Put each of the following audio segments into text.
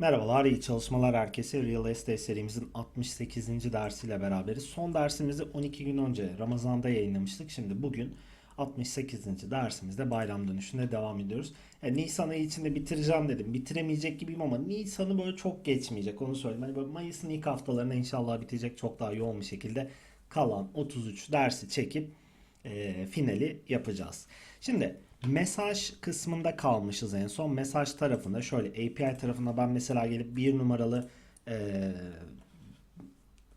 Merhabalar, iyi çalışmalar herkese. Real Estate serimizin 68. dersiyle beraberiz. Son dersimizi 12 gün önce Ramazan'da yayınlamıştık. Şimdi bugün 68. dersimizde bayram dönüşünde devam ediyoruz. Yani Nisan ayı içinde bitireceğim dedim. Bitiremeyecek gibiyim ama Nisan'ı böyle çok geçmeyecek onu söyleyeyim. Hani böyle Mayıs'ın ilk haftalarında inşallah bitecek çok daha yoğun bir şekilde kalan 33 dersi çekip e, finali yapacağız. Şimdi mesaj kısmında kalmışız en son. Mesaj tarafında şöyle API tarafında ben mesela gelip bir numaralı e,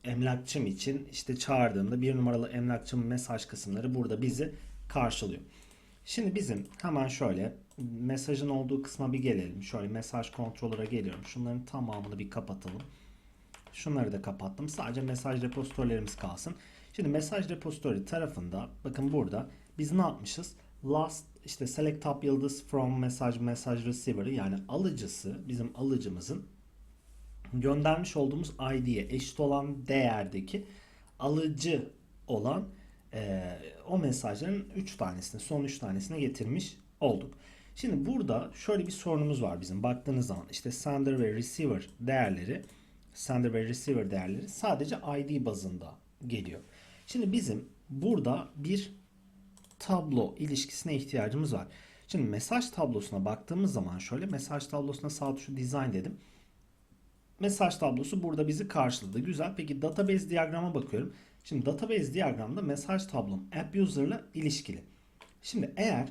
emlakçım için işte çağırdığımda bir numaralı emlakçımın mesaj kısımları burada bizi karşılıyor. Şimdi bizim hemen şöyle mesajın olduğu kısma bir gelelim. Şöyle mesaj controller'a geliyorum. Şunların tamamını bir kapatalım. Şunları da kapattım. Sadece mesaj repositorylerimiz kalsın. Şimdi mesaj repository tarafında bakın burada biz ne yapmışız? Last işte select top yıldız from message message receiver yani alıcısı bizim alıcımızın göndermiş olduğumuz ID'ye eşit olan değerdeki alıcı olan eee, o mesajların 3 tanesini son 3 tanesine getirmiş olduk. Şimdi burada şöyle bir sorunumuz var bizim. Baktığınız zaman işte sender ve receiver değerleri sender ve receiver değerleri sadece ID bazında geliyor. Şimdi bizim burada bir tablo ilişkisine ihtiyacımız var. Şimdi mesaj tablosuna baktığımız zaman şöyle mesaj tablosuna sağ tuşu design dedim. Mesaj tablosu burada bizi karşıladı. Güzel. Peki database diyagrama bakıyorum. Şimdi database diyagramda mesaj tablom app user ile ilişkili. Şimdi eğer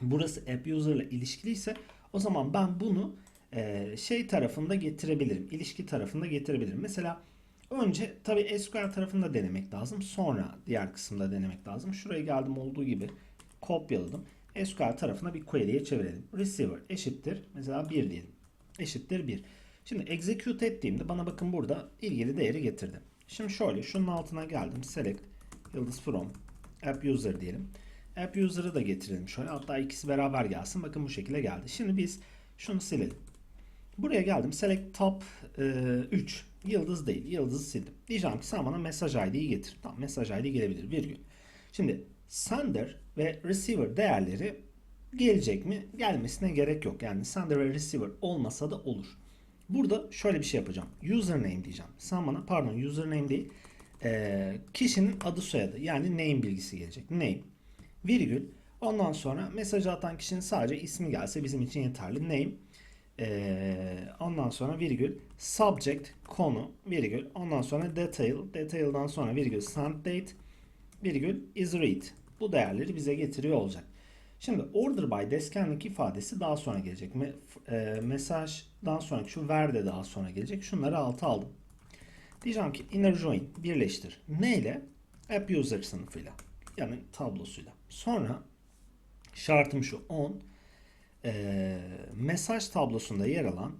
burası app user ile ilişkiliyse o zaman ben bunu şey tarafında getirebilirim. İlişki tarafında getirebilirim. Mesela önce tabii SQL tarafında denemek lazım. Sonra diğer kısımda denemek lazım. Şuraya geldim olduğu gibi kopyaladım. SQL tarafına bir query'e çevirelim. Receiver eşittir. Mesela 1 diyelim. Eşittir 1. Şimdi execute ettiğimde bana bakın burada ilgili değeri getirdi. Şimdi şöyle şunun altına geldim. Select yıldız from app user diyelim. App user'ı da getirelim şöyle. Hatta ikisi beraber gelsin. Bakın bu şekilde geldi. Şimdi biz şunu silelim. Buraya geldim. Select top e, 3. Yıldız değil. Yıldızı sildim. Diyeceğim ki sen bana mesaj ID'yi getir. Tamam mesaj ID gelebilir. Virgül. Şimdi sender ve receiver değerleri gelecek mi? Gelmesine gerek yok. Yani sender ve receiver olmasa da olur. Burada şöyle bir şey yapacağım. Username diyeceğim. Sen bana pardon username değil. e, kişinin adı soyadı yani name bilgisi gelecek. Name. Virgül. Ondan sonra mesajı atan kişinin sadece ismi gelse bizim için yeterli. Name. Ee, ondan sonra virgül subject konu virgül ondan sonra detail detail'dan sonra virgül send date virgül is read bu değerleri bize getiriyor olacak. Şimdi order by descanlik ifadesi daha sonra gelecek. Me, e, mesajdan sonraki şu ver de daha sonra gelecek. Şunları alta aldım. Diyeceğim ki inner join birleştir. Ne ile? App user sınıfıyla. Yani tablosuyla. Sonra şartım şu on e, mesaj tablosunda yer alan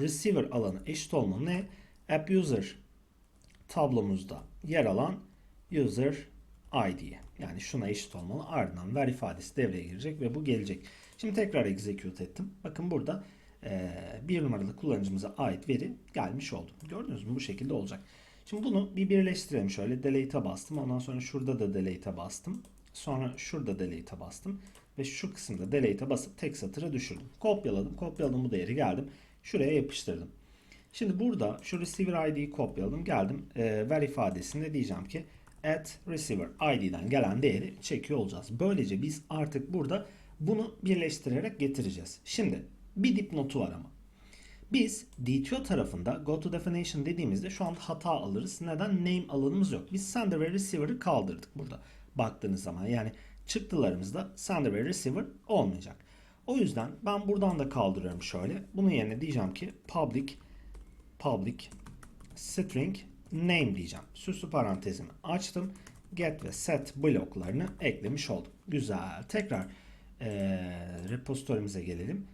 receiver alanı eşit olmalı ne? App user tablomuzda yer alan user ID'ye. Yani şuna eşit olmalı. Ardından ver ifadesi devreye girecek ve bu gelecek. Şimdi tekrar execute ettim. Bakın burada e, bir numaralı kullanıcımıza ait veri gelmiş oldu. Gördünüz mü? Bu şekilde olacak. Şimdi bunu bir birleştirelim şöyle. Delete'e bastım. Ondan sonra şurada da delete'e bastım. Sonra şurada delete'e bastım. Ve şu kısımda delete'e basıp tek satıra düşürdüm. Kopyaladım. Kopyaladım bu değeri geldim. Şuraya yapıştırdım. Şimdi burada şu receiver ID'yi kopyaladım. Geldim e, ver ifadesinde diyeceğim ki at receiver ID'den gelen değeri çekiyor olacağız. Böylece biz artık burada bunu birleştirerek getireceğiz. Şimdi bir dipnotu var ama. Biz DTO tarafında go to definition dediğimizde şu anda hata alırız. Neden? Name alanımız yok. Biz sender ve receiver'ı kaldırdık burada baktığınız zaman. Yani çıktılarımızda sender ve receiver olmayacak. O yüzden ben buradan da kaldırıyorum şöyle. Bunun yerine diyeceğim ki public public string name diyeceğim. Süslü parantezimi açtım. Get ve set bloklarını eklemiş oldum. Güzel. Tekrar eee repository'mize gelelim.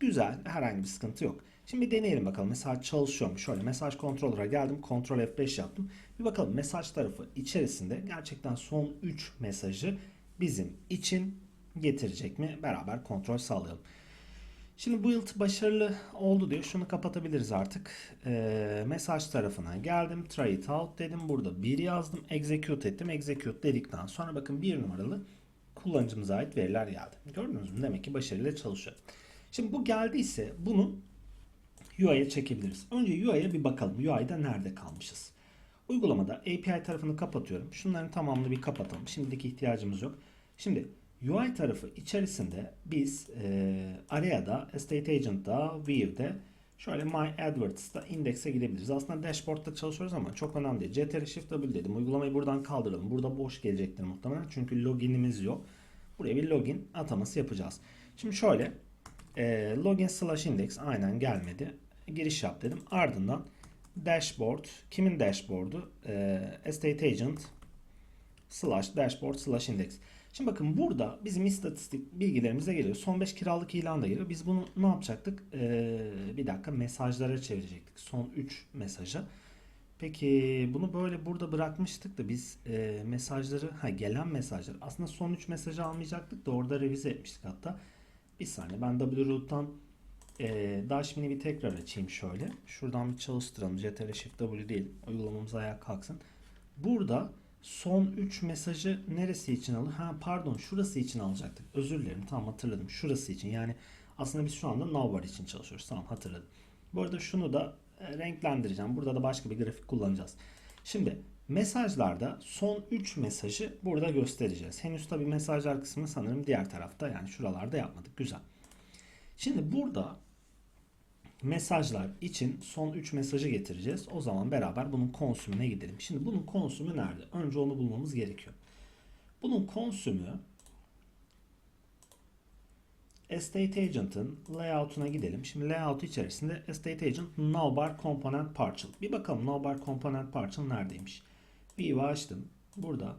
Güzel. Herhangi bir sıkıntı yok. Şimdi deneyelim bakalım. Mesaj çalışıyor mu? Şöyle mesaj controller'a geldim. Ctrl F5 yaptım. Bir bakalım mesaj tarafı içerisinde gerçekten son 3 mesajı bizim için getirecek mi? Beraber kontrol sağlayalım. Şimdi bu yıl başarılı oldu diyor. Şunu kapatabiliriz artık. Ee, mesaj tarafına geldim. Try it out dedim. Burada bir yazdım. Execute ettim. Execute dedikten sonra bakın bir numaralı kullanıcımıza ait veriler geldi. Gördünüz mü? Demek ki başarıyla çalışıyor. Şimdi bu geldiyse bunu UI'ye çekebiliriz. Önce UI'ye bir bakalım. UI'da nerede kalmışız? Uygulamada API tarafını kapatıyorum. Şunların tamamını bir kapatalım. Şimdiki ihtiyacımız yok. Şimdi UI tarafı içerisinde biz e, Area'da, Estate Agent'da, View'de şöyle My Adverts'da indekse gidebiliriz. Aslında dashboard'da çalışıyoruz ama çok önemli değil. CTRL Shift W dedim. Uygulamayı buradan kaldıralım. Burada boş gelecektir muhtemelen. Çünkü loginimiz yok. Buraya bir login ataması yapacağız. Şimdi şöyle e, login slash index aynen gelmedi. Giriş yap dedim. Ardından dashboard kimin dashboard'u? E, Estate Agent slash dashboard slash index. Şimdi bakın burada bizim istatistik bilgilerimize geliyor. Son 5 kiralık ilan da geliyor. Biz bunu ne yapacaktık? Ee, bir dakika mesajlara çevirecektik. Son 3 mesaja. Peki bunu böyle burada bırakmıştık da biz e, mesajları, ha gelen mesajlar. Aslında son 3 mesajı almayacaktık da orada revize etmiştik hatta. Bir saniye ben wroot'tan e, Dashmin'i bir tekrar açayım şöyle. Şuradan bir çalıştıralım. CTRL Shift W değil. Uygulamamız ayağa kalksın. Burada son 3 mesajı neresi için alır? Ha pardon şurası için alacaktık. Özür dilerim tamam hatırladım. Şurası için yani aslında biz şu anda navbar için çalışıyoruz. Tamam hatırladım. Bu arada şunu da e, renklendireceğim. Burada da başka bir grafik kullanacağız. Şimdi mesajlarda son 3 mesajı burada göstereceğiz. Henüz tabi mesajlar kısmını sanırım diğer tarafta yani şuralarda yapmadık. Güzel. Şimdi burada mesajlar için son 3 mesajı getireceğiz. O zaman beraber bunun konsümüne gidelim. Şimdi bunun konsümü nerede? Önce onu bulmamız gerekiyor. Bunun konsümü Estate Agent'ın layout'una gidelim. Şimdi layout içerisinde Estate Agent Navbar Component Partial. Bir bakalım Navbar Component Partial neredeymiş? View'u açtım. Burada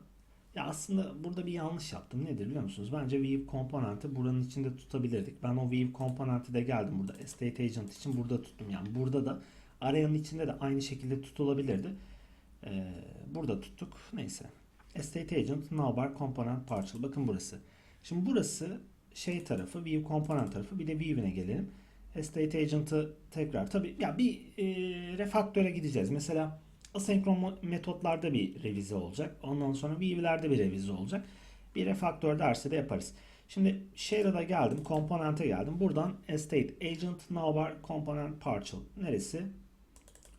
ya aslında burada bir yanlış yaptım. Nedir biliyor musunuz? Bence View komponenti buranın içinde tutabilirdik. Ben o View komponenti de geldim burada. Estate Agent için burada tuttum. Yani burada da arayanın içinde de aynı şekilde tutulabilirdi. Ee, burada tuttuk. Neyse. Estate Agent Navbar Component Partial. Bakın burası. Şimdi burası şey tarafı, View komponent tarafı. Bir de View'ine gelelim. Estate Agent'ı tekrar tabii ya bir e, refaktöre gideceğiz. Mesela asenkron metotlarda bir revize olacak. Ondan sonra view'lerde bir revize olacak. Bir refaktör dersi de yaparız. Şimdi share'a geldim. Komponente geldim. Buradan estate agent navbar component partial. Neresi?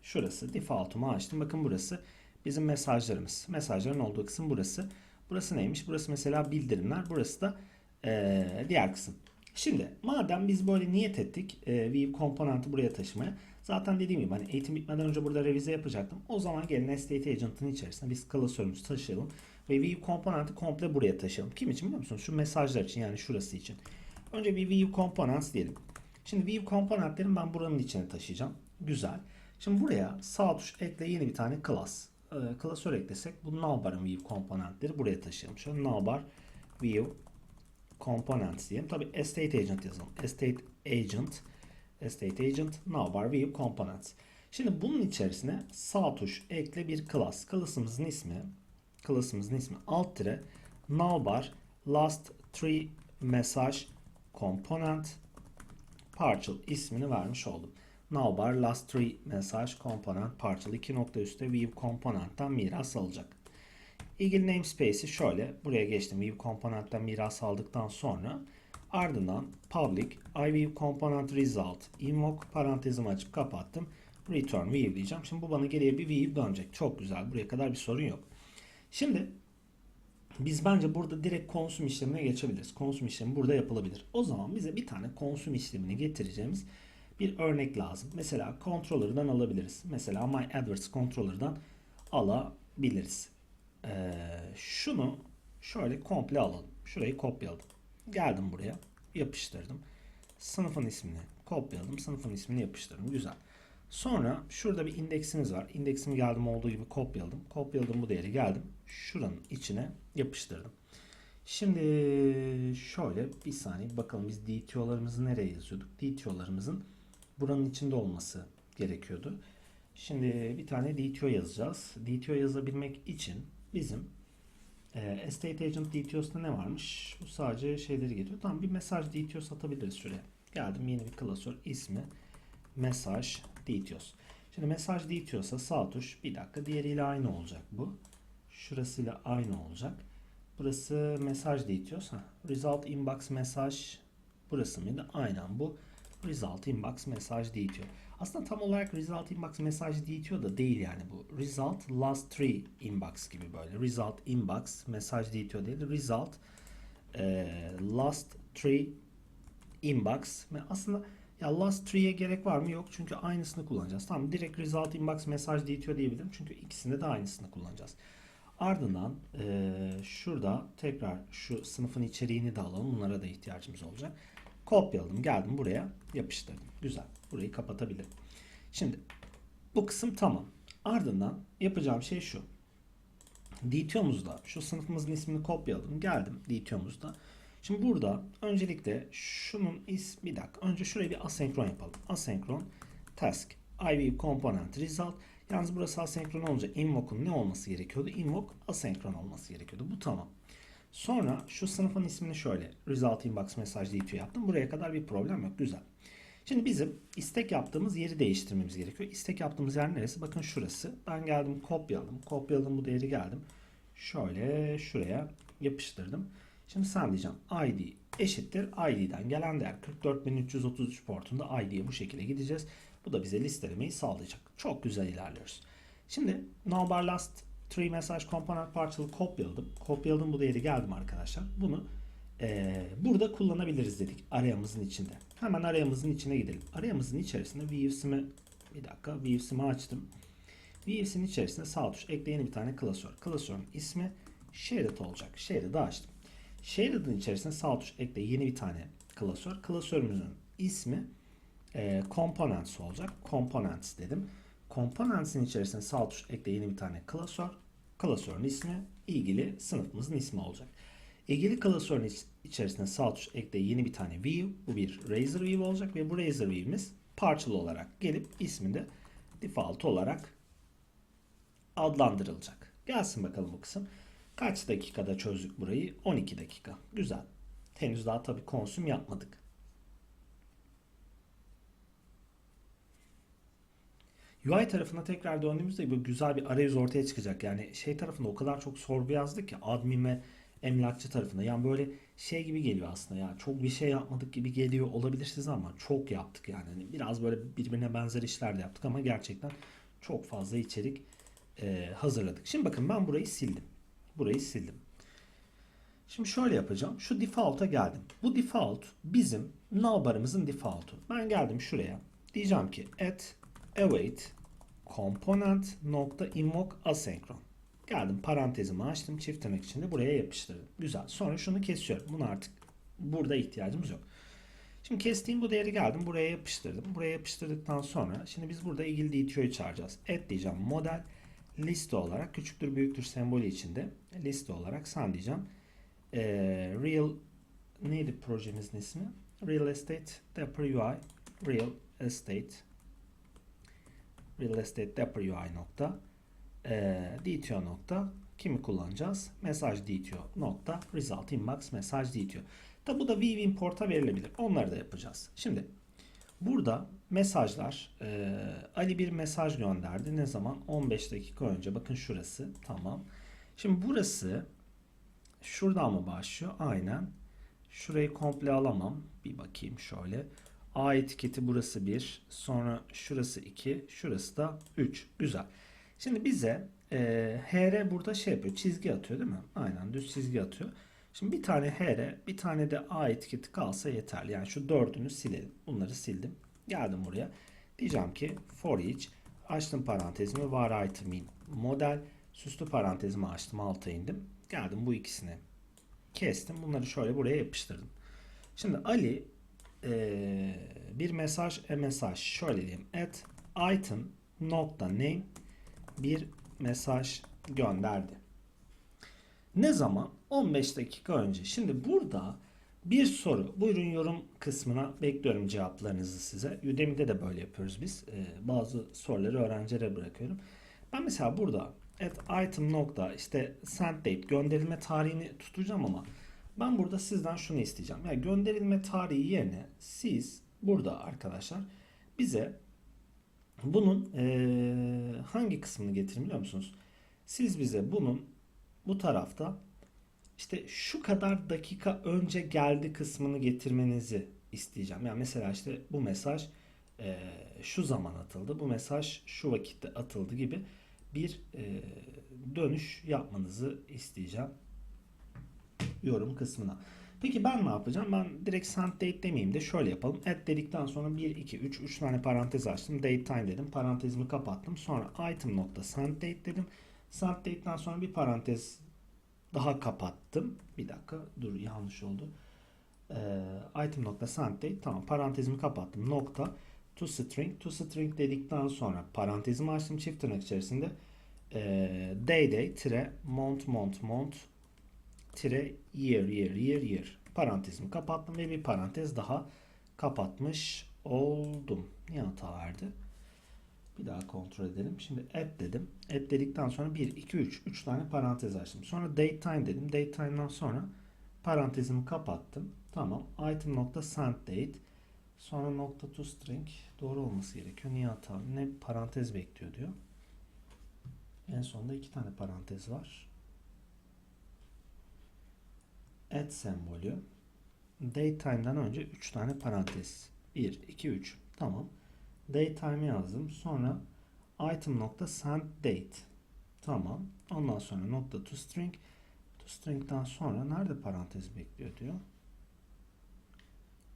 Şurası. Default'umu açtım. Bakın burası bizim mesajlarımız. Mesajların olduğu kısım burası. Burası neymiş? Burası mesela bildirimler. Burası da ee, diğer kısım. Şimdi madem biz böyle niyet ettik e, View komponenti buraya taşımaya. Zaten dediğim gibi hani eğitim bitmeden önce burada revize yapacaktım. O zaman gelin Estate Agent'ın içerisine biz klasörümüzü taşıyalım. Ve View komponenti komple buraya taşıyalım. Kim için biliyor musunuz? Şu mesajlar için yani şurası için. Önce bir View Components diyelim. Şimdi View komponentlerini ben buranın içine taşıyacağım. Güzel. Şimdi buraya sağ tuş ekle yeni bir tane class. Ee, klasör eklesek bu navbar'ın View komponentleri buraya taşıyalım. Şöyle navbar View Components diyelim. Tabi Estate Agent yazalım. Estate Agent Estate Agent Navbar View Components. Şimdi bunun içerisine sağ tuş ekle bir class. Class'ımızın ismi class'ımızın ismi alt tire navbar last three message component partial ismini vermiş oldum. Navbar last three message component partial 2 nokta üstte view component'tan miras alacak. İlgili namespace'i şöyle buraya geçtim. View component'ten miras aldıktan sonra ardından public iview component result invoke parantezimi açıp kapattım. Return view diyeceğim. Şimdi bu bana geriye bir view dönecek. Çok güzel. Buraya kadar bir sorun yok. Şimdi biz bence burada direkt konsüm işlemine geçebiliriz. Konsüm işlemi burada yapılabilir. O zaman bize bir tane konsüm işlemini getireceğimiz bir örnek lazım. Mesela controller'dan alabiliriz. Mesela my adverts controller'dan alabiliriz. Ee, şunu şöyle komple alalım. Şurayı kopyaladım. Geldim buraya. Yapıştırdım. Sınıfın ismini kopyaladım. Sınıfın ismini yapıştırdım. Güzel. Sonra şurada bir indeksimiz var. İndeksimi geldim olduğu gibi kopyaladım. Kopyaladım bu değeri geldim. Şuranın içine yapıştırdım. Şimdi şöyle bir saniye bakalım biz DTO'larımızı nereye yazıyorduk? DTO'larımızın buranın içinde olması gerekiyordu. Şimdi bir tane DTO yazacağız. DTO yazabilmek için bizim e, Estate Agent DTO's'ta ne varmış? Bu sadece şeyleri getiriyor. Tamam bir mesaj DTO satabiliriz şuraya. Geldim yeni bir klasör ismi mesaj DTOS. Şimdi mesaj DTOS'a sağ tuş bir dakika diğeriyle aynı olacak bu. Şurasıyla aynı olacak. Burası mesaj DTOS. Ha. Result inbox mesaj burası mıydı? Aynen bu. result inbox mesaj diyor. Aslında tam olarak result inbox mesaj diyor da değil yani bu. Result last three inbox gibi böyle. Result inbox mesaj diyor değil. Result e, last three inbox. Aslında ya last three'ye gerek var mı? Yok. Çünkü aynısını kullanacağız. Tamam. Direkt result inbox mesaj diyor diyebilirim. Çünkü ikisinde de aynısını kullanacağız. Ardından e, şurada tekrar şu sınıfın içeriğini de alalım. Bunlara da ihtiyacımız olacak. Kopyaladım. Geldim buraya yapıştırdım. Güzel. Burayı kapatabilirim. Şimdi bu kısım tamam. Ardından yapacağım şey şu. DTO'muzda şu sınıfımızın ismini kopyaladım. Geldim DTO'muzda. Şimdi burada öncelikle şunun is bir dakika. Önce şuraya bir asenkron yapalım. Asenkron task iv component result. Yalnız burası asenkron olunca invoke'un ne olması gerekiyordu? Invoke asenkron olması gerekiyordu. Bu tamam. Sonra şu sınıfın ismini şöyle result inbox mesaj DTO yaptım. Buraya kadar bir problem yok. Güzel. Şimdi bizim istek yaptığımız yeri değiştirmemiz gerekiyor. İstek yaptığımız yer neresi? Bakın şurası. Ben geldim kopyaladım. Kopyaladım bu değeri geldim. Şöyle şuraya yapıştırdım. Şimdi sen diyeceğim ID eşittir ID'den gelen değer 44333 portunda ID'ye bu şekilde gideceğiz. Bu da bize listelemeyi sağlayacak. Çok güzel ilerliyoruz. Şimdi nowbar last three message component parçalı kopyaladım. Kopyaladım bu değeri geldim arkadaşlar. Bunu eee, burada kullanabiliriz dedik arayamızın içinde. Hemen arayamızın içine gidelim. Arayamızın içerisinde views'imi bir dakika views'imi açtım. Views'in içerisinde sağ tuş ekle yeni bir tane klasör. Klasörün ismi shared olacak. Shared'ı açtım. Shared'ın içerisinde sağ tuş ekle yeni bir tane klasör. Klasörümüzün ismi e, components olacak. Components dedim. Components'in içerisine sağ tuş ekle yeni bir tane klasör. Klasörün ismi ilgili sınıfımızın ismi olacak. İlgili klasörün iç- içerisine sağ tuş ekle yeni bir tane view. Bu bir Razor view olacak ve bu Razor view'imiz parçalı olarak gelip isminde default olarak adlandırılacak. Gelsin bakalım bu kısım. Kaç dakikada çözdük burayı? 12 dakika. Güzel. Henüz daha tabii konsüm yapmadık. UI tarafına tekrar döndüğümüzde böyle güzel bir arayüz ortaya çıkacak. Yani şey tarafında o kadar çok sorgu yazdık ki admin ve emlakçı tarafında. Yani böyle şey gibi geliyor aslında ya çok bir şey yapmadık gibi geliyor olabilir size ama çok yaptık yani. Hani biraz böyle birbirine benzer işler de yaptık ama gerçekten çok fazla içerik e, hazırladık. Şimdi bakın ben burayı sildim. Burayı sildim. Şimdi şöyle yapacağım. Şu default'a geldim. Bu default bizim navbarımızın default'u. Ben geldim şuraya. Diyeceğim ki at await component nokta invoke asenkron. Geldim parantezimi açtım. Çift tırnak içinde buraya yapıştırdım. Güzel. Sonra şunu kesiyorum. Bunu artık burada ihtiyacımız yok. Şimdi kestiğim bu değeri geldim. Buraya yapıştırdım. Buraya yapıştırdıktan sonra şimdi biz burada ilgili DTO'yu çağıracağız. Add diyeceğim model liste olarak küçüktür büyüktür sembolü içinde liste olarak sen diyeceğim. Ee, real neydi projemizin ismi? Real Estate Dapper UI Real Estate Real Estate Dapper UI nokta e, DTO nokta kimi kullanacağız? Mesaj DTO nokta result inbox mesaj DTO. Tabi bu da import'a verilebilir. Onları da yapacağız. Şimdi burada mesajlar e, Ali bir mesaj gönderdi. Ne zaman? 15 dakika önce. Bakın şurası. Tamam. Şimdi burası şuradan mı başlıyor? Aynen. Şurayı komple alamam. Bir bakayım şöyle. A etiketi burası 1. Sonra şurası 2. Şurası da 3. Güzel. Şimdi bize e, HR burada şey yapıyor. Çizgi atıyor değil mi? Aynen düz çizgi atıyor. Şimdi bir tane HR bir tane de A etiketi kalsa yeterli. Yani şu dördünü silelim. Bunları sildim. Geldim buraya. Diyeceğim ki for each açtım parantezimi var item in model süslü parantezimi açtım alta indim. Geldim bu ikisini kestim. Bunları şöyle buraya yapıştırdım. Şimdi Ali eee, bir mesaj e mesaj şöyle diyeyim at item nokta name bir mesaj gönderdi. Ne zaman? 15 dakika önce. Şimdi burada bir soru. Buyurun yorum kısmına bekliyorum cevaplarınızı size. Udemy'de de böyle yapıyoruz biz. Ee, bazı soruları öğrencilere bırakıyorum. Ben mesela burada at item nokta işte send date gönderilme tarihini tutacağım ama ben burada sizden şunu isteyeceğim. Yani gönderilme tarihi yerine siz burada arkadaşlar bize bunun eee, hangi kısmını getirin biliyor musunuz? Siz bize bunun bu tarafta işte şu kadar dakika önce geldi kısmını getirmenizi isteyeceğim. Yani mesela işte bu mesaj e, şu zaman atıldı, bu mesaj şu vakitte atıldı gibi bir e, dönüş yapmanızı isteyeceğim yorum kısmına. Peki ben ne yapacağım? Ben direkt send date demeyeyim de şöyle yapalım. Add dedikten sonra 1, 2, 3, 3 tane parantez açtım. Date time dedim. Parantezimi kapattım. Sonra item nokta send date dedim. Send date'den sonra bir parantez daha kapattım. Bir dakika dur yanlış oldu. Ee, item nokta send date tamam parantezimi kapattım. Nokta to string to string dedikten sonra parantezimi açtım çift tırnak içerisinde. Ee, day day tire mont mont mont tire year year year year parantezimi kapattım ve bir parantez daha kapatmış oldum. Niye hata verdi? Bir daha kontrol edelim. Şimdi add dedim. Add dedikten sonra 1, 2, 3. 3 tane parantez açtım. Sonra date time dedim. Date time'dan sonra parantezimi kapattım. Tamam. Item nokta send date. Sonra nokta to string. Doğru olması gerekiyor. Niye hata? Ne parantez bekliyor diyor. En sonunda iki tane parantez var. Add sembolü. Datetime'dan önce 3 tane parantez. 1, 2, 3. Tamam. Datetime'ı yazdım. Sonra item nokta send date. Tamam. Ondan sonra nokta to string. To string'den sonra nerede parantez bekliyor diyor.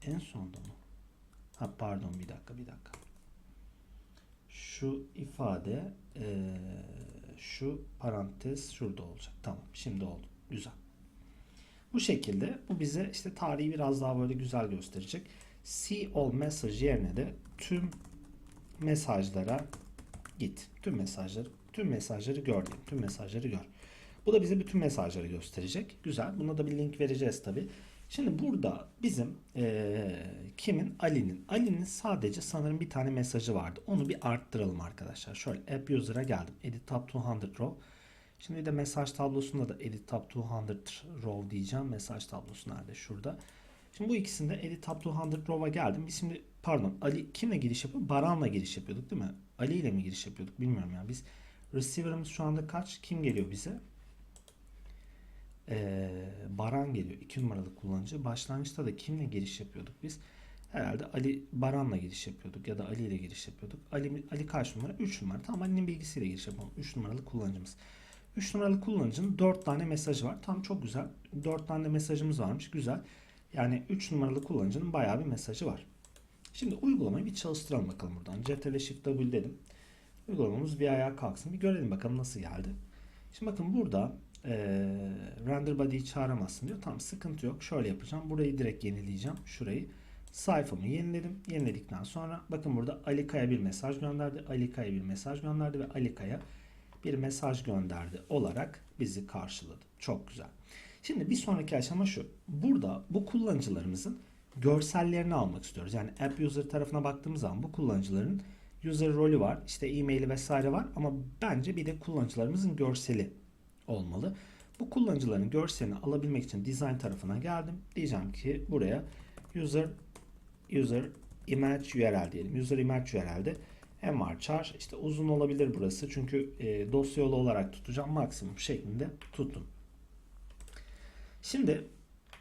En sonda mı? Ha pardon bir dakika bir dakika. Şu ifade eee, şu parantez şurada olacak. Tamam şimdi oldu. Güzel. Bu şekilde bu bize işte tarihi biraz daha böyle güzel gösterecek. See all message yerine de tüm mesajlara git. Tüm mesajları, tüm mesajları gör diyeyim. Tüm mesajları gör. Bu da bize bütün mesajları gösterecek. Güzel. Buna da bir link vereceğiz tabi. Şimdi burada bizim eee, kimin? Ali'nin. Ali'nin sadece sanırım bir tane mesajı vardı. Onu bir arttıralım arkadaşlar. Şöyle app user'a geldim. Edit top 200 row. Şimdi de mesaj tablosunda da edit top 200 row diyeceğim. Mesaj tablosu nerede? Şurada. Şimdi bu ikisinde edit top 200 row'a geldim. Biz şimdi pardon Ali kimle giriş yapıyor? Baran'la giriş yapıyorduk değil mi? Ali ile mi giriş yapıyorduk bilmiyorum ya. Biz receiver'ımız şu anda kaç? Kim geliyor bize? Ee, Baran geliyor. 2 numaralı kullanıcı. Başlangıçta da kimle giriş yapıyorduk biz? Herhalde Ali Baran'la giriş yapıyorduk ya da Ali ile giriş yapıyorduk. Ali, Ali kaç numara? 3 numara. Tamam Ali'nin bilgisiyle giriş yapalım. 3 numaralı kullanıcımız. 3 numaralı kullanıcının 4 tane mesajı var. Tam çok güzel. 4 tane mesajımız varmış. Güzel. Yani 3 numaralı kullanıcının bayağı bir mesajı var. Şimdi uygulamayı bir çalıştıralım bakalım buradan. Ctrl Shift W dedim. Uygulamamız bir ayağa kalksın. Bir görelim bakalım nasıl geldi. Şimdi bakın burada eee render body'yi çağıramazsın diyor. Tamam sıkıntı yok. Şöyle yapacağım. Burayı direkt yenileyeceğim. Şurayı. Sayfamı yeniledim. Yeniledikten sonra bakın burada Ali Kaya bir mesaj gönderdi. Ali Kaya bir mesaj gönderdi ve Ali Kaya bir mesaj gönderdi olarak bizi karşıladı. Çok güzel. Şimdi bir sonraki aşama şu. Burada bu kullanıcılarımızın görsellerini almak istiyoruz. Yani app user tarafına baktığımız zaman bu kullanıcıların user rolü var. işte e-maili vesaire var ama bence bir de kullanıcılarımızın görseli olmalı. Bu kullanıcıların görselini alabilmek için design tarafına geldim. Diyeceğim ki buraya user user image URL diyelim. User image URL'de MR char işte uzun olabilir burası çünkü e, dosya yolu olarak tutacağım maksimum şeklinde tuttum. Şimdi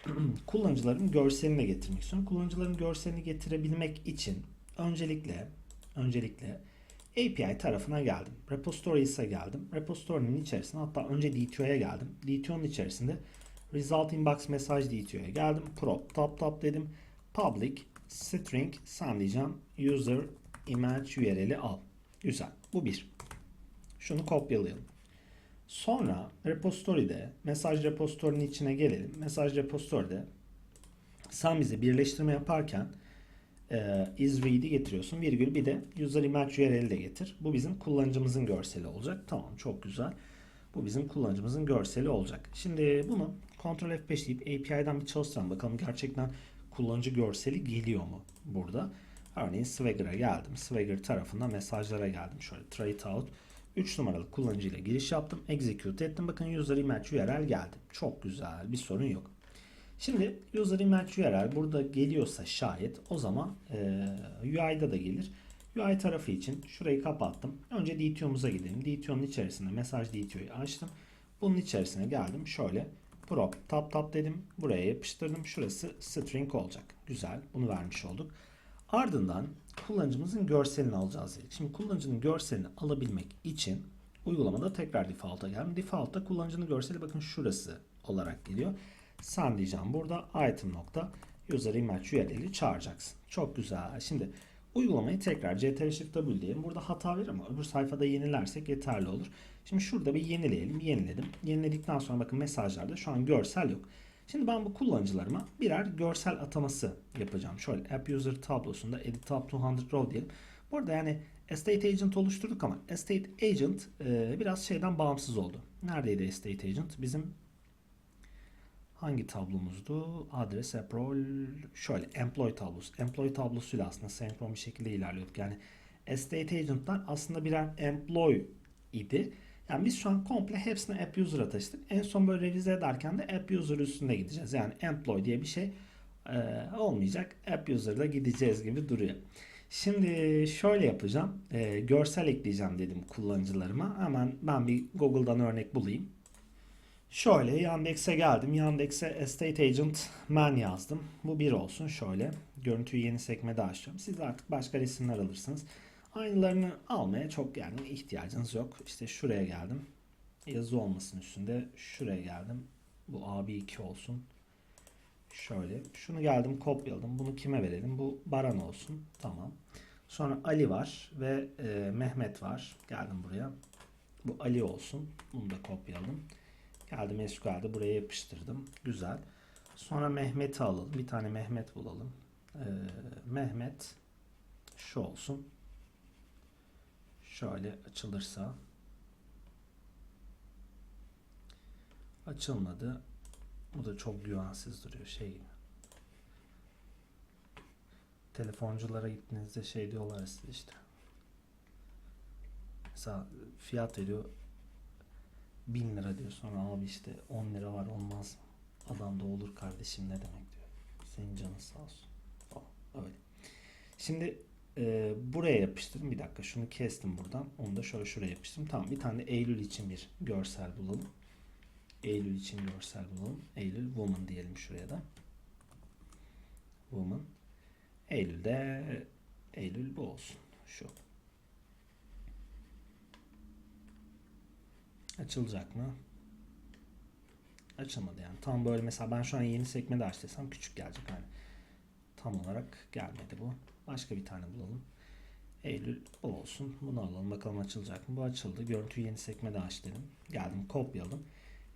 kullanıcıların görselini getirmek istiyorum. Kullanıcıların görselini getirebilmek için öncelikle öncelikle API tarafına geldim. Repositories'e geldim. Repository'nin içerisine hatta önce DTO'ya geldim. DTO'nun içerisinde result inbox message DTO'ya geldim. Prop top top dedim. Public string sen diyeceğim user image URL'i al. Güzel. Bu bir. Şunu kopyalayalım. Sonra repository'de mesaj repository'nin içine gelelim. Mesaj repository'de sen bize birleştirme yaparken e, is read'i getiriyorsun. Virgül bir de user image URL'i de getir. Bu bizim kullanıcımızın görseli olacak. Tamam çok güzel. Bu bizim kullanıcımızın görseli olacak. Şimdi bunu Ctrl F5 deyip API'den bir çalıştıralım. Bakalım gerçekten kullanıcı görseli geliyor mu burada. Örneğin Swagger'a geldim. Swagger tarafında mesajlara geldim. Şöyle it out. 3 numaralı kullanıcıyla giriş yaptım. Execute ettim. Bakın user image URL geldi. Çok güzel. Bir sorun yok. Şimdi user image URL burada geliyorsa şayet o zaman e, UI'da da gelir. UI tarafı için şurayı kapattım. Önce DTO'muza gidelim. DTO'nun içerisinde mesaj DTO'yu açtım. Bunun içerisine geldim. Şöyle prop tap tap dedim. Buraya yapıştırdım. Şurası string olacak. Güzel. Bunu vermiş olduk. Ardından kullanıcımızın görselini alacağız. Şimdi kullanıcının görselini alabilmek için uygulamada tekrar default'a geldim. Default'ta kullanıcının görseli bakın şurası olarak geliyor. Sen diyeceğim burada item nokta user image URL'i çağıracaksın. Çok güzel. Şimdi uygulamayı tekrar ctrl shift w diyelim. Burada hata verir ama öbür sayfada yenilersek yeterli olur. Şimdi şurada bir yenileyelim. Yeniledim. Yeniledikten sonra bakın mesajlarda şu an görsel yok. Şimdi ben bu kullanıcılarıma birer görsel ataması yapacağım. Şöyle app user tablosunda edit tab 200 row diyelim. Burada yani estate agent oluşturduk ama estate agent e, biraz şeyden bağımsız oldu. Neredeydi estate agent? Bizim hangi tablomuzdu? Adres, app role, şöyle employee tablosu. Employee tablosuyla aslında senkron bir şekilde ilerliyorduk. Yani estate agent'lar aslında birer employee idi. Yani biz şu an komple hepsini app user'a taşıdık. En son böyle revize ederken de app user üstünde gideceğiz. Yani employee diye bir şey e, olmayacak. App user'da gideceğiz gibi duruyor. Şimdi şöyle yapacağım. E, görsel ekleyeceğim dedim kullanıcılarıma. Hemen ben bir Google'dan örnek bulayım. Şöyle Yandex'e geldim. Yandex'e Estate Agent Man yazdım. Bu bir olsun şöyle. Görüntüyü yeni sekmede açıyorum. Siz artık başka resimler alırsınız. Aynılarını almaya çok yani ihtiyacınız yok. İşte şuraya geldim. Yazı olmasın üstünde. Şuraya geldim. Bu AB2 olsun. Şöyle. Şunu geldim kopyaladım. Bunu kime verelim? Bu Baran olsun. Tamam. Sonra Ali var ve e, Mehmet var. Geldim buraya. Bu Ali olsun. Bunu da kopyaladım. Geldim SQL'de buraya yapıştırdım. Güzel. Sonra Mehmet'i alalım. Bir tane Mehmet bulalım. Ee, Mehmet şu olsun. Şöyle açılırsa. Açılmadı. Bu da çok güvensiz duruyor. Şey telefonculara gittiğinizde şey diyorlar size işte. Mesela fiyat veriyor 1000 lira diyor sonra abi işte 10 lira var olmaz adam da olur kardeşim ne demek diyor senin canın sağ olsun falan öyle şimdi e, buraya yapıştırdım. Bir dakika şunu kestim buradan. Onu da şöyle şuraya yapıştırdım. Tamam bir tane de Eylül için bir görsel bulalım. Eylül için görsel bulalım. Eylül woman diyelim şuraya da. Woman. Eylül'de Eylül bu olsun. Şu. Açılacak mı? Açılmadı yani. Tam böyle mesela ben şu an yeni sekmede açtıysam küçük gelecek. Hani. Tam olarak gelmedi bu. Başka bir tane bulalım. Eylül bu olsun. Bunu alalım. Bakalım açılacak mı? Bu açıldı. Görüntüyü yeni sekmede aç dedim. Geldim kopyaladım.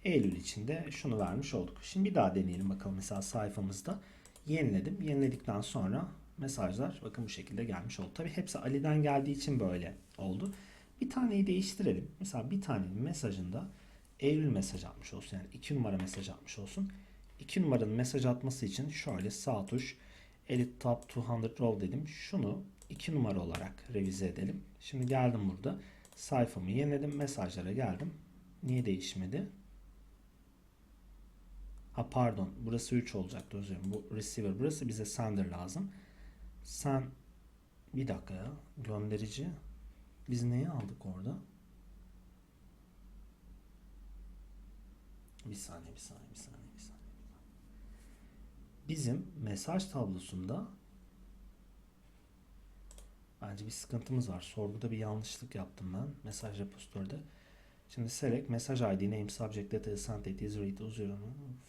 Eylül içinde şunu vermiş olduk. Şimdi bir daha deneyelim bakalım mesela sayfamızda. Yeniledim. Yeniledikten sonra mesajlar bakın bu şekilde gelmiş oldu. Tabi hepsi Ali'den geldiği için böyle oldu. Bir taneyi değiştirelim. Mesela bir tanenin mesajında Eylül mesaj atmış olsun. Yani 2 numara mesaj atmış olsun. 2 numaranın mesaj atması için şöyle sağ tuş Edit Tab 200 Row dedim. Şunu 2 numara olarak revize edelim. Şimdi geldim burada. Sayfamı yeniledim. Mesajlara geldim. Niye değişmedi? Ha pardon. Burası 3 olacaktı özür dilerim. Bu receiver. Burası bize sender lazım. Sen bir dakika ya. Gönderici. Biz neyi aldık orada? Bir saniye, bir saniye, bir saniye, bir saniye. Bizim mesaj tablosunda bence bir sıkıntımız var. Sorguda bir yanlışlık yaptım ben. Mesaj repositörde. Şimdi select message ID name subject data assigned is read user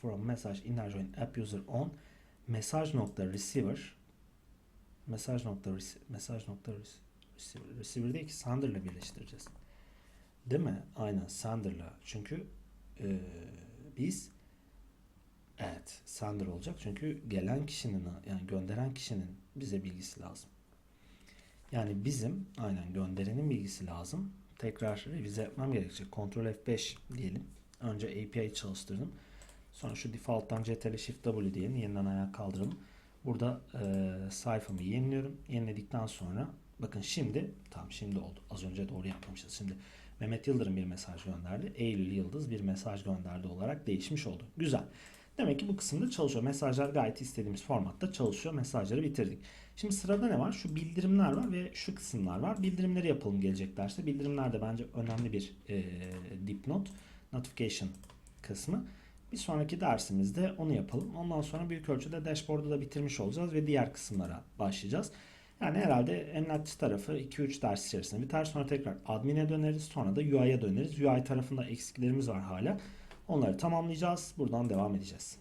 from message inner join app user on mesaj nokta receiver mesaj nokta mesaj nokta receiver, receiver değil ki sender'la birleştireceğiz. Değil mi? Aynen sender'la. Çünkü e, biz evet sender olacak. Çünkü gelen kişinin yani gönderen kişinin bize bilgisi lazım. Yani bizim aynen gönderenin bilgisi lazım. Tekrar revize etmem gerekecek. Ctrl F5 diyelim. Önce API çalıştırdım. Sonra şu default'tan Ctrl Shift W diyelim. Yeniden ayağa kaldıralım. Burada e, sayfamı yeniliyorum. Yeniledikten sonra bakın şimdi tam şimdi oldu. Az önce doğru yapmamışız. Şimdi Mehmet Yıldırım bir mesaj gönderdi. Eylül Yıldız bir mesaj gönderdi olarak değişmiş oldu. Güzel. Demek ki bu kısımda çalışıyor. Mesajlar gayet istediğimiz formatta çalışıyor. Mesajları bitirdik. Şimdi sırada ne var? Şu bildirimler var ve şu kısımlar var. Bildirimleri yapalım gelecek derste. Bildirimler de bence önemli bir e, dipnot. Notification kısmı. Bir sonraki dersimizde onu yapalım. Ondan sonra büyük ölçüde dashboard'u da bitirmiş olacağız ve diğer kısımlara başlayacağız. Yani herhalde emlakçı tarafı 2-3 ders içerisinde biter. Sonra tekrar admin'e döneriz. Sonra da UI'ye döneriz. UI tarafında eksiklerimiz var hala. Onları tamamlayacağız. Buradan devam edeceğiz.